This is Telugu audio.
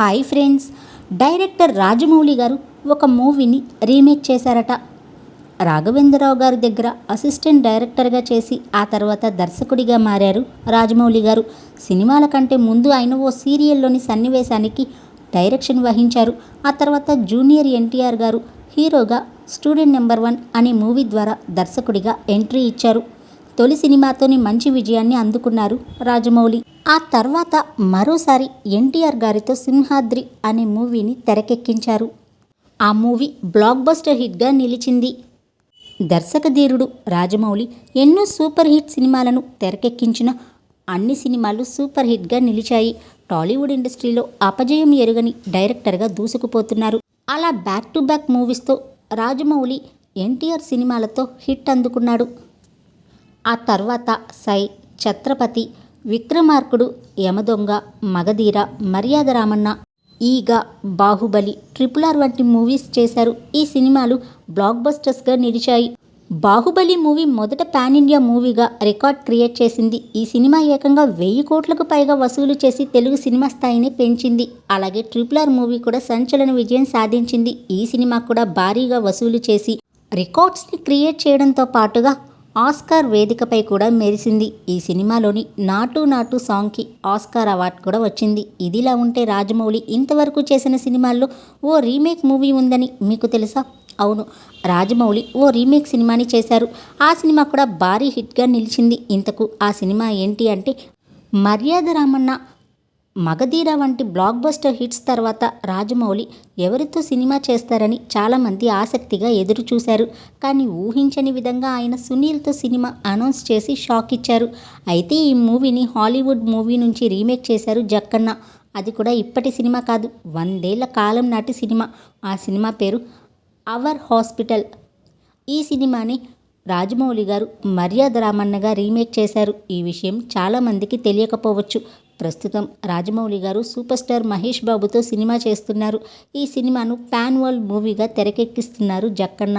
Hi friends. డైరెక్టర్ రాజమౌళి గారు ఒక మూవీని రీమేక్ చేశారట. రాఘవేంద్రరావు గారి దగ్గర అసిస్టెంట్ డైరెక్టర్గా చేసి ఆ తర్వాత దర్శకుడిగా మారారు రాజమౌళి గారు. సినిమాల కంటే ముందు ఆయన ఓ సీరియల్లోని సన్నివేశానికి డైరెక్షన్ వహించారు. ఆ తర్వాత జూనియర్ ఎన్టీఆర్ గారు హీరోగా స్టూడెంట్ నెంబర్ వన్ అనే మూవీ ద్వారా దర్శకుడిగా ఎంట్రీ ఇచ్చారు. తొలి సినిమాతోని మంచి విజయాన్ని అందుకున్నారు రాజమౌళి. ఆ తర్వాత మరోసారి ఎన్టీఆర్ గారితో సింహాద్రి అనే మూవీని తెరకెక్కించారు. ఆ మూవీ బ్లాక్ బస్టర్ హిట్గా నిలిచింది. దర్శకధీరుడు రాజమౌళి ఎన్నో సూపర్ హిట్ సినిమాలను తెరకెక్కించిన అన్ని సినిమాలు సూపర్ హిట్గా నిలిచాయి. టాలీవుడ్ ఇండస్ట్రీలో అపజయం ఎరుగని డైరెక్టర్గా దూసుకుపోతున్నారు. అలా బ్యాక్ టు బ్యాక్ మూవీస్తో రాజమౌళి ఎన్టీఆర్ సినిమాలతో హిట్ అందుకున్నాడు. ఆ తర్వాత సై ఛత్రపతి విక్రమార్కుడు యమదొంగ మగధీర మర్యాద రామన్న ఈగ బాహుబలి ట్రిపుల్ ఆర్ వంటి మూవీస్ చేశారు. ఈ సినిమాలు బ్లాక్ బస్టర్స్గా నిలిచాయి. బాహుబలి మూవీ మొదట పాన్ ఇండియా మూవీగా రికార్డ్ క్రియేట్ చేసింది. ఈ సినిమా ఏకంగా వెయ్యి కోట్లకు పైగా వసూలు చేసి తెలుగు సినిమా స్థాయిని పెంచింది. అలాగే ట్రిపుల్ ఆర్ మూవీ కూడా సంచలన విజయం సాధించింది. ఈ సినిమా కూడా భారీగా వసూలు చేసి రికార్డ్స్ని క్రియేట్ చేయడంతో పాటుగా ఆస్కార్ వేదికపై కూడా మెరిసింది. ఈ సినిమాలోని నాటు నాటు సాంగ్కి ఆస్కార్ అవార్డు కూడా వచ్చింది. ఇదిలా ఉంటే రాజమౌళి ఇంతవరకు చేసిన సినిమాల్లో ఓ రీమేక్ మూవీ ఉందని మీకు తెలుసా? అవును రాజమౌళి ఓ రీమేక్ సినిమాని చేశారు. ఆ సినిమా కూడా భారీ హిట్గా నిలిచింది. ఇంతకు ఆ సినిమా ఏంటి అంటే మర్యాద రామన్న మగధీర వంటి బ్లాక్ బస్టర్ హిట్స్ తర్వాత రాజమౌళి ఎవరితో సినిమా చేస్తారని చాలామంది ఆసక్తిగా ఎదురు చూశారు కానీ ఊహించని విధంగా ఆయన సునీల్తో సినిమా అనౌన్స్ చేసి షాక్ ఇచ్చారు. అయితే ఈ మూవీని హాలీవుడ్ మూవీ నుంచి రీమేక్ చేశారు జక్కన్న. అది కూడా ఇప్పటి సినిమా కాదు వందేళ్ళ కాలం నాటి సినిమా. ఆ సినిమా పేరు అవర్ హాస్పిటల్. ఈ సినిమాని రాజమౌళి గారు మర్యాద రామన్నగా రీమేక్ చేశారు. ఈ విషయం చాలామందికి తెలియకపోవచ్చు. ప్రస్తుతం రాజమౌళి గారు సూపర్ స్టార్ మహేష్ బాబుతో సినిమా చేస్తున్నారు. ఈ సినిమాను పాన్ వరల్డ్ మూవీగా తెరకెక్కిస్తున్నారు జక్కన్న.